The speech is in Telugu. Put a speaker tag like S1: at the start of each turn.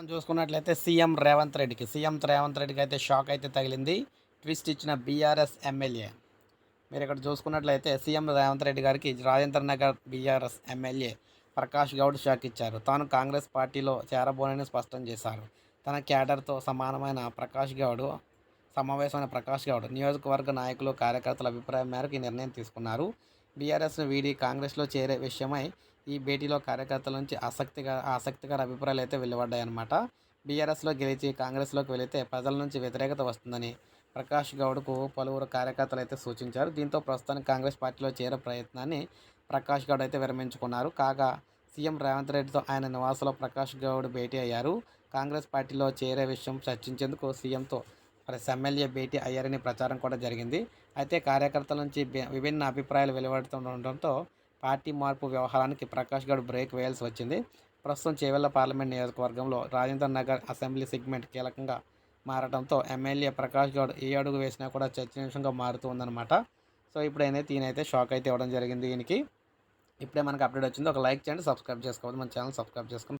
S1: మనం చూసుకున్నట్లయితే సీఎం రేవంత్ రెడ్డికి సీఎం రేవంత్ రెడ్డికి అయితే షాక్ అయితే తగిలింది. ట్విస్ట్ ఇచ్చిన బీఆర్ఎస్ ఎమ్మెల్యే. మీరు ఇక్కడ చూసుకున్నట్లయితే సీఎం రేవంత్ రెడ్డి గారికి Rajendra Nagar BRS MLA Prakash Goud shock ఇచ్చారు. తాను కాంగ్రెస్ పార్టీలో చేరబోనని స్పష్టం చేశారు. తన క్యాడర్తో సమానమైన ప్రకాష్ గౌడ్ సమావేశమైన ప్రకాష్ గౌడ్ నియోజకవర్గ నాయకులు కార్యకర్తల అభిప్రాయం మేరకు ఈ నిర్ణయం తీసుకున్నారు. బీఆర్ఎస్ను వీడి కాంగ్రెస్లో చేరే విషయమై ఈ భేటీలో కార్యకర్తల నుంచి ఆసక్తిగా ఆసక్తికర అభిప్రాయాలు అయితే వెలువడ్డాయన్నమాట. బీఆర్ఎస్లో గెలిచి కాంగ్రెస్లోకి వెళితే ప్రజల నుంచి వ్యతిరేకత వస్తుందని ప్రకాష్ గౌడ్కు పలువురు కార్యకర్తలు అయితే సూచించారు. దీంతో ప్రస్తుతానికి కాంగ్రెస్ పార్టీలో చేరే ప్రయత్నాన్ని ప్రకాష్ గౌడ్ అయితే విరమించుకున్నారు. కాగా సీఎం రేవంత్ రెడ్డితో ఆయన నివాసంలో ప్రకాష్ గౌడ్ భేటీ అయ్యారు. కాంగ్రెస్ పార్టీలో చేరే విషయం చర్చించేందుకు సీఎంతో ప్రెస్ ఎమ్మెల్యే భేటీ అయ్యారని ప్రచారం కూడా జరిగింది. అయితే కార్యకర్తల నుంచి విభిన్న అభిప్రాయాలు వెలువడుతుండటంతో పార్టీ మార్పు వ్యవహారానికి ప్రకాష్ గడ్ బ్రేక్ వేయాల్సి వచ్చింది. ప్రస్తుతం చేవెళ్ళ పార్లమెంట్ నియోజకవర్గంలో రాజేంద్ర నగర్ అసెంబ్లీ సెగ్మెంట్ కీలకంగా మారడంతో ఎమ్మెల్యే ప్రకాష్ గౌడ్ ఏ అడుగు వేసినా కూడా చర్చనీయాంశంగా మారుతూ ఉందన్నమాట సో ఇప్పుడైతే ఈయనైతే షాక్ అయితే ఇవ్వడం జరిగింది దీనికి ఇప్పుడే మనకు అప్డేట్ వచ్చింది. ఒక లైక్ చేయండి సబ్స్క్రైబ్ చేసుకోవద్దు. మన ఛానల్ సబ్స్క్రైబ్ చేసుకుని